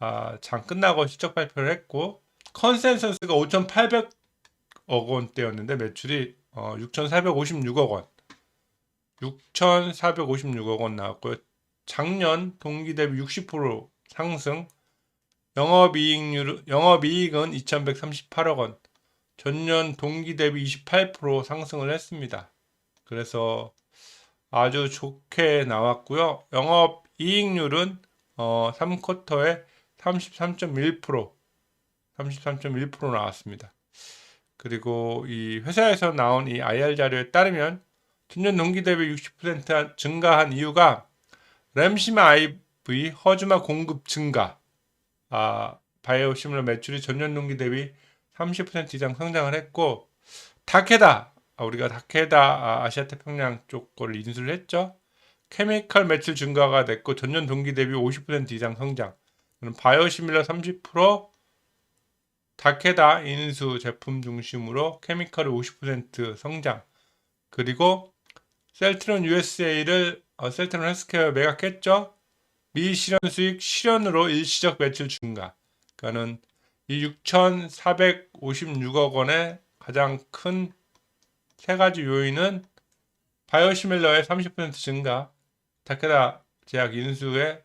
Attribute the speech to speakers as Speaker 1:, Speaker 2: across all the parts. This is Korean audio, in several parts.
Speaker 1: 아, 장 끝나고 실적 발표를 했고 컨센서스가 5,800억 원대였는데 매출이 어, 6,456억 원, 6,456억 원 나왔고요. 작년 동기 대비 60% 상승, 영업이익률 영업이익은 2,138억 원, 전년 동기 대비 28% 상승을 했습니다. 그래서 아주 좋게 나왔고요. 영업 이익률은 어, 3쿼터에 33.1% 33.1% 나왔습니다. 그리고 이 회사에서 나온 이 IR 자료에 따르면 전년 동기 대비 60% 증가한 이유가 램시마 IV 허즈마 공급 증가, 아, 바이오시밀러 매출이 전년 동기 대비 30% 이상 성장을 했고 다케다 아, 우리가 다케다 아, 아시아 태평양 쪽 거를 인수를 했죠. 케미컬 매출 증가가 됐고 전년 동기 대비 50% 이상 성장. 바이오시밀러 30% 다케다 인수 제품 중심으로 케미컬 50% 성장. 그리고 셀트론 USA를 어, 셀트론 헬스케어 매각했죠. 미 실현 수익 실현으로 일시적 매출 증가. 그러니까는 이 6,456억 원의 가장 큰 세 가지 요인은 바이오시밀러의 30% 증가, 다케다 제약 인수의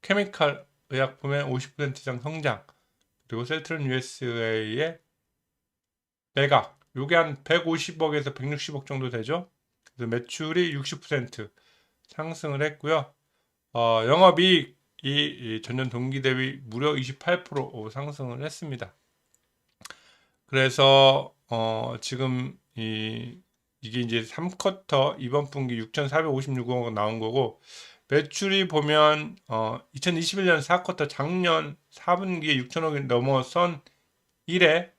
Speaker 1: 케미칼 의약품의 50% 이상 성장, 그리고 셀트론 USA의 매각, 요게 한 150억에서 160억 정도 되죠. 그래서 매출이 60% 상승을 했고요. 어, 영업이익 이 전년 동기 대비 무려 28% 상승을 했습니다. 그래서 어 지금 이 이게 이제 3쿼터 이번 분기 6,456억 원 나온 거고 매출이 보면 어 2021년 4쿼터 작년 4분기에 6천억이 넘어선 이래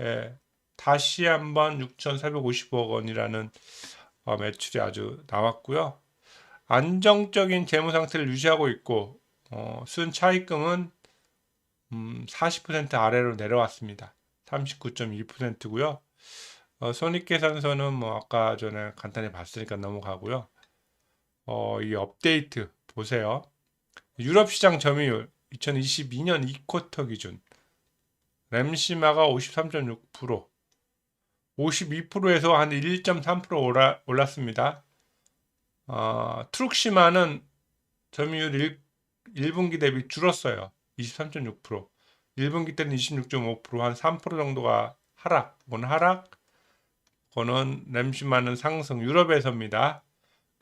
Speaker 1: 예, 다시 한번 6,450억 원이라는 어, 매출이 아주 나왔고요. 안정적인 재무 상태를 유지하고 있고 어, 순 차입금은 음, 40% 아래로 내려왔습니다. 39.2%고요. 어, 손익계산서는 뭐 아까 전에 간단히 봤으니까 넘어가고요. 어, 이 업데이트 보세요. 유럽 시장 점유율 2022년 2쿼터 기준 램시마가 53.6% 52%에서 한 1.3% 올라, 올랐습니다. 어, 트룩시마는 점유율 1, 1분기 대비 줄었어요. 23.6%. 1분기 때는 26.5%한 3% 정도가 하락. 뭔 하락? 그거는 램시마는 상승 유럽에서입니다.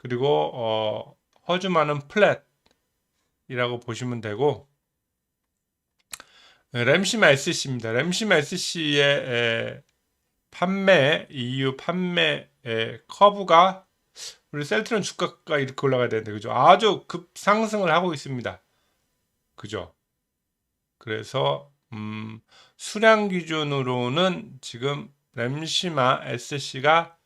Speaker 1: 그리고 어, 허즈마는 플랫이라고 보시면 되고 램시마 SC입니다. 램시마 SC의 판매 EU 판매 커브가 우리 셀트론 주가가 이렇게 올라가야 되는데 그죠? 아주 급 상승을 하고 있습니다. 그죠? 그래서 음, 수량 기준으로는 지금 램시마 SC가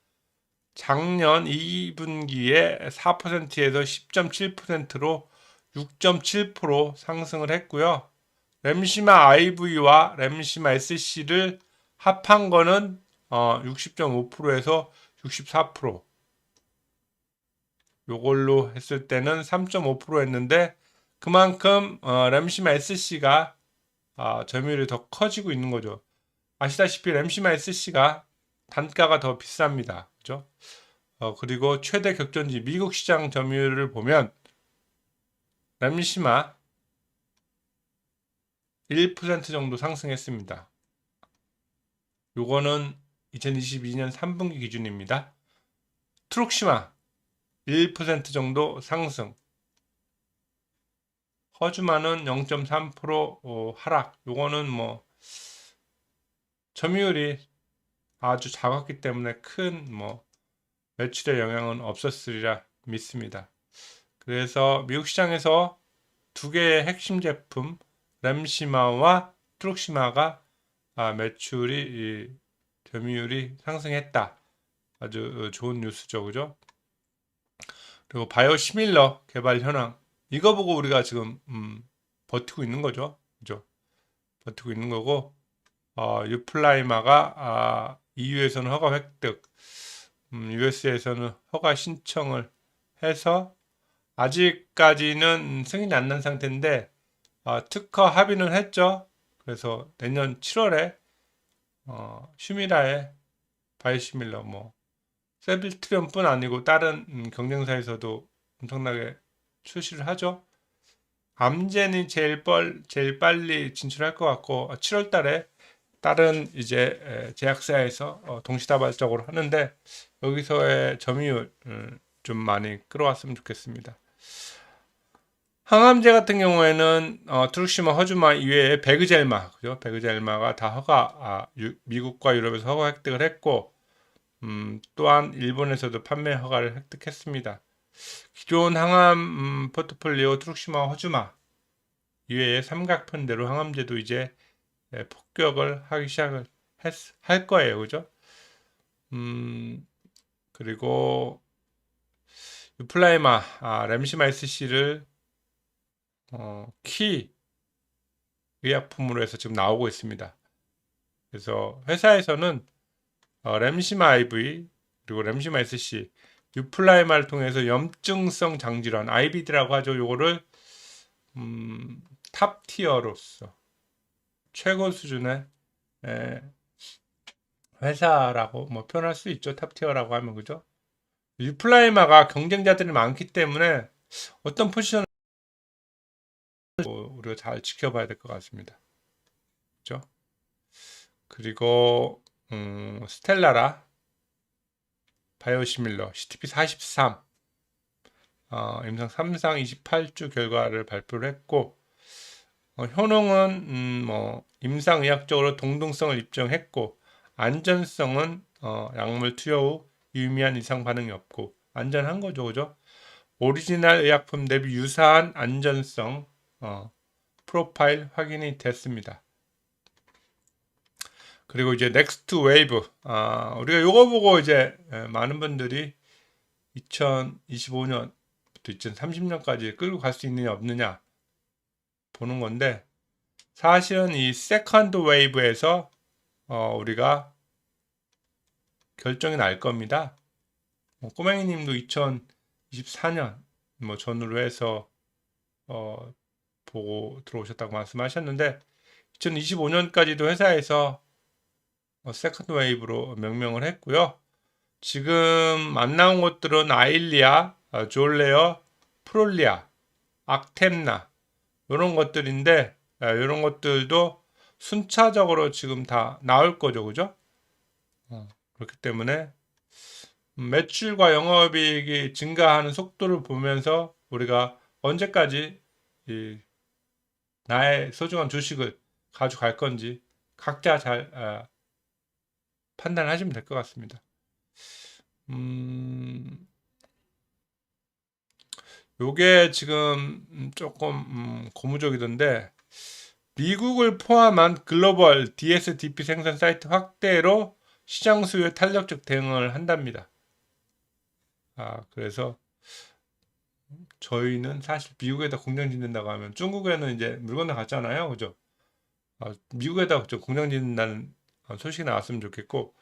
Speaker 1: 작년 2분기에 4%에서 10.7%로 6.7% 상승을 했고요. 램시마 IV와 램시마 SC를 합한 거는 어, 60.5%에서 64%. 요걸로 했을 때는 3.5% 했는데 그만큼 어, 램시마 SC가 아, 점유율이 더 커지고 있는 거죠. 아시다시피 램시마 SC가 단가가 더 비쌉니다. 그죠? 어, 그리고 최대 격전지 미국 시장 점유율을 보면 램시마 1% 정도 상승했습니다. 요거는 2022년 3분기 기준입니다. 트룩시마 1% 정도 상승. 허주마는 0.3% 어, 하락. 요거는 뭐 점유율이 아주 작았기 때문에 큰 뭐 매출에 영향은 없었으리라 믿습니다. 그래서 미국 시장에서 두 개의 핵심 제품 램시마와 트룩시마가 아, 매출이 점유율이 상승했다. 아주 좋은 뉴스죠, 그죠? 그리고 바이오 시밀러 개발 현황 이거 보고 우리가 지금 음, 버티고 있는 거죠, 그죠? 버티고 있는 거고 어, 유플라이마가 아, EU에서는 허가 획득, 음, US에서는 허가 신청을 해서 아직까지는 승인이 안 난 상태인데 아, 특허 합의는 했죠. 그래서 내년 7월에 어, 슈미라의 바이오시밀러 뭐 세빌트리온뿐 아니고 다른 음, 경쟁사에서도 엄청나게 출시를 하죠. 암젠이 제일 뻘 제일 빨리 진출할 것 같고 7월 달에 다른 이제 에, 제약사에서 어, 동시다발적으로 하는데 여기서의 점유율 음, 좀 많이 끌어왔으면 좋겠습니다. 항암제 같은 경우에는 어, 트루시마, 허주마 이외에 베그젤마, 그죠? 베그젤마가 다 허가, 아, 유- 미국과 유럽에서 허가 획득을 했고, 음, 또한 일본에서도 판매 허가를 획득했습니다. 기존 항암 음, 포트폴리오 트루시마, 허주마 이외에 삼각편대로 항암제도 이제 예, 폭격을 하기 시작을 했, 할 거예요, 그죠? 음, 그리고 유플라이마, 아, 램시마 SC를 어, 키 의약품으로 해서 지금 나오고 있습니다. 그래서 회사에서는 어, 램시마 IV 그리고 램시마 SC 유플라이마를 통해서 염증성 장질환 IBD라고 하죠. 요거를 음, 탑 티어로서 최고 수준의 에, 회사라고 뭐 표현할 수 있죠. 탑 티어라고 하면 그죠? 유플라이마가 경쟁자들이 많기 때문에 어떤 포지션 뭐 우리가 잘 지켜봐야 될 것 같습니다. 그죠? 그리고 음, 스텔라라 바이오시밀러 CTP43 어, 임상 3상 28주 결과를 발표를 했고 어, 효능은 음, 뭐 임상의학적으로 동등성을 입증했고 안전성은 어, 약물 투여 후 유의미한 이상 반응이 없고 안전한 거죠, 그죠? 오리지널 의약품 대비 유사한 안전성 어, 프로파일 확인이 됐습니다. 그리고 이제 넥스트 웨이브 아, 우리가 요거 보고 이제 에, 많은 분들이 2025년부터 2030년까지 끌고 갈 수 있느냐 없느냐 보는 건데 사실은 이 세컨드 웨이브에서 어, 우리가 결정이 날 겁니다. 뭐 꼬맹이 님도 2024년 뭐 전후로 해서 어, 보고 들어오셨다고 말씀하셨는데 2025년까지도 회사에서 어, 세컨드 웨이브로 명명을 했고요. 지금 안 나온 것들은 아일리아, 어, 졸레어, 프롤리아, 악템나 이런 것들인데 이런 것들도 순차적으로 지금 다 나올 거죠, 그죠? 어, 그렇기 때문에 매출과 영업이익이 증가하는 속도를 보면서 우리가 언제까지 이 나의 소중한 주식을 가져갈 건지 각자 잘 아, 판단하시면 될 것 같습니다. 음, 요게 지금 음, 조금 음, 고무적이던데 미국을 포함한 글로벌 DSDP 생산 사이트 확대로 시장 수요에 탄력적 대응을 한답니다. 아, 그래서 저희는 사실 미국에다 공장 짓는다고 하면 중국에는 이제 물건 다 갔잖아요. 그죠? 아, 미국에다 저 공장 짓는다는 소식이 나왔으면 좋겠고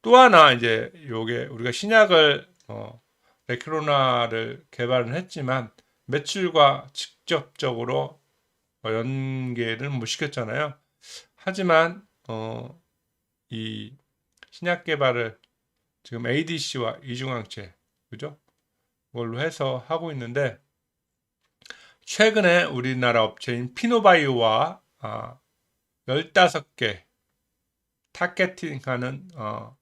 Speaker 1: 또 하나 이제 요게 우리가 신약을 어, 레크로나를 개발은 했지만 매출과 직접적으로 어, 연계를 못 시켰잖아요. 하지만 어, 이 신약 개발을 지금 ADC와 이중항체 그죠? 걸로 해서 하고 있는데 최근에 우리나라 업체인 피노바이오와 아, 15개 타겟팅하는 어,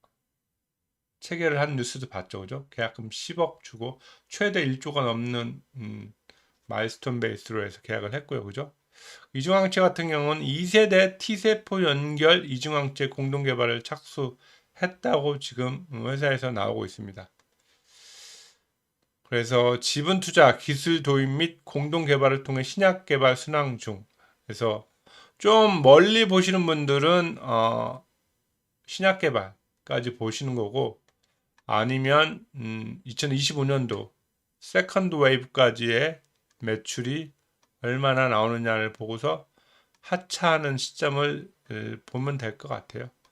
Speaker 1: 체결을 한 뉴스도 봤죠, 그죠? 계약금 10억 주고 최대 1조가 넘는 음, 마일스톤 베이스로 해서 계약을 했고요, 그죠? 이중항체 같은 경우는 2세대 T세포 연결 이중항체 공동 개발을 착수했다고 지금 회사에서 나오고 있습니다. 그래서 지분 투자, 기술 도입 및 공동 개발을 통해 신약 개발 순항 중. 그래서 좀 멀리 보시는 분들은 어, 신약 개발까지 보시는 거고 아니면 음, 2025년도 세컨드 웨이브까지의 매출이 얼마나 나오느냐를 보고서 하차하는 시점을 보면 될 것 같아요.